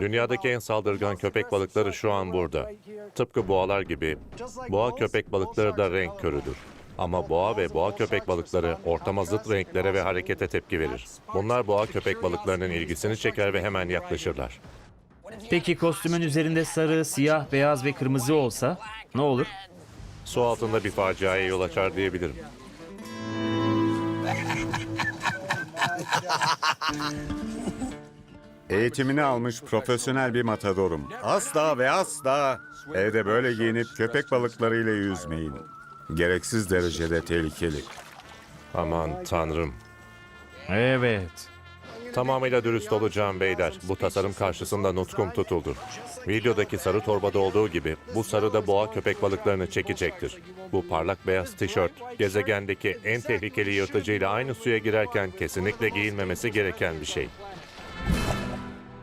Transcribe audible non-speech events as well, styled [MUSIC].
Dünyadaki en saldırgan köpek balıkları şu an burada. Tıpkı boğalar gibi boğa köpek balıkları da renk körüdür. Ama boğa ve boğa köpek balıkları ortama zıt renklere ve harekete tepki verir. Bunlar boğa köpek balıklarının ilgisini çeker ve hemen yaklaşırlar. Peki kostümün üzerinde sarı, siyah, beyaz ve kırmızı olsa ne olur? Su altında bir faciaya yol açar diyebilirim. [LAUGHS] Eğitimini almış profesyonel bir matadorum. Asla ve asla evde böyle giyinip köpek balıklarıyla yüzmeyin. Gereksiz derecede tehlikeli. Aman tanrım. Evet. Tamamıyla dürüst olacağım beyler. Bu tasarım karşısında nutkum tutuldu. Videodaki sarı torbada olduğu gibi bu sarı da boğa köpek balıklarını çekecektir. Bu parlak beyaz tişört gezegendeki en tehlikeli yırtıcıyla aynı suya girerken kesinlikle giyilmemesi gereken bir şey.